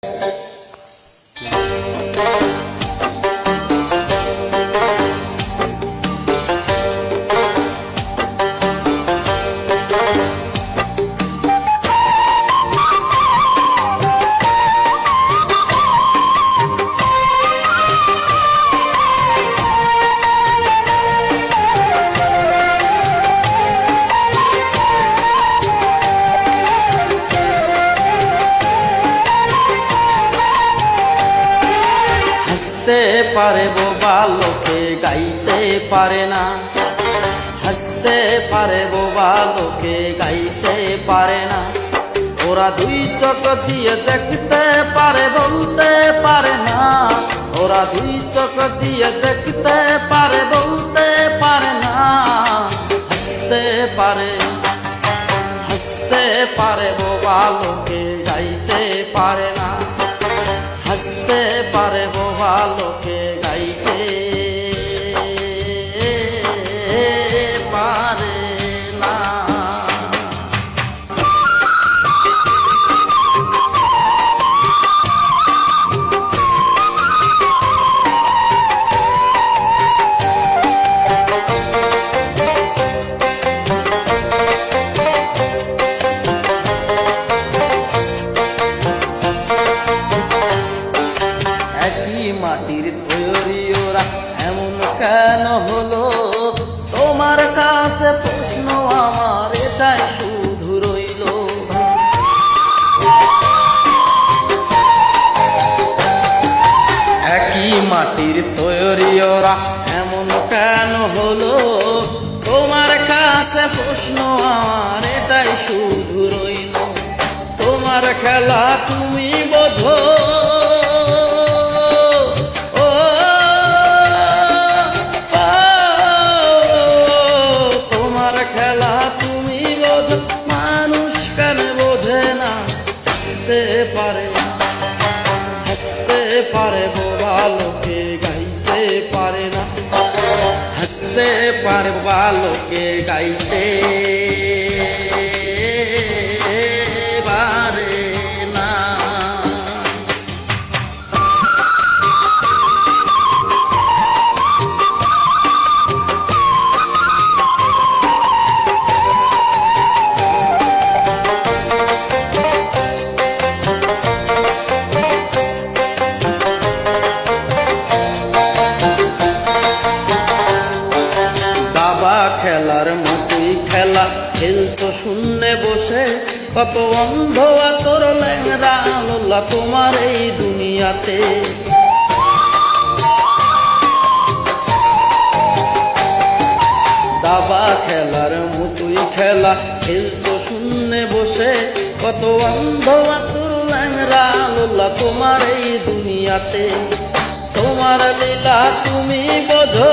Thank you. হাসতে পারে বোবা লোকে গাইতে পারে না। হাসতে পারে বোবা লোকে গাইতে পারে না। ওরা দুই চোখ দিয়ে দেখতে পারে, বলতে পারে না। ওরা দুই চোখ দিয়ে দেখতে পারে, বলতে পারে না। হাসতে পারে হাসতে পারে বোবা লোকে গাইতে বোবা তৈরি এমন কেন হলো? তোমার কাছে প্রশ্ন আমার এটাই শুধু রইল। একই মাটির তৈরি ওরা, এমন কেন হলো? তোমার কাছে প্রশ্ন আমার এটাই শুধু রইল। তোমার খেলা তুমি বোঝো হাসতে পারে হাসতে পারে বোবা লোকে গাইতে পারে না। হাসতে পারে বোবা লোকে গাইতে খেলার মতোই খেলা, খেলছো শূন্যে বসে। কত অন্ধ তোর ল্যাংরা তোমার এই দুনিয়াতে। দাবা খেলার মতোই খেলা, খেলছো শূন্যে বসে। কত অন্ধ তোর ল্যাংরা লোলা তোমার এই দুনিয়াতে। তোমার লীলা তুমি বোঝো।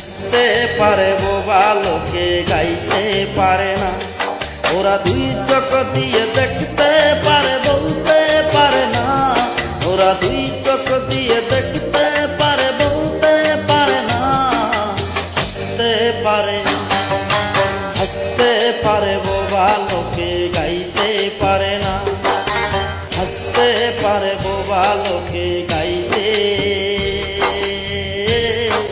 হাসতে পারে বোবা লোকে গাইতে পারে না। ওরা দুই চোখ দিয়ে দেখতে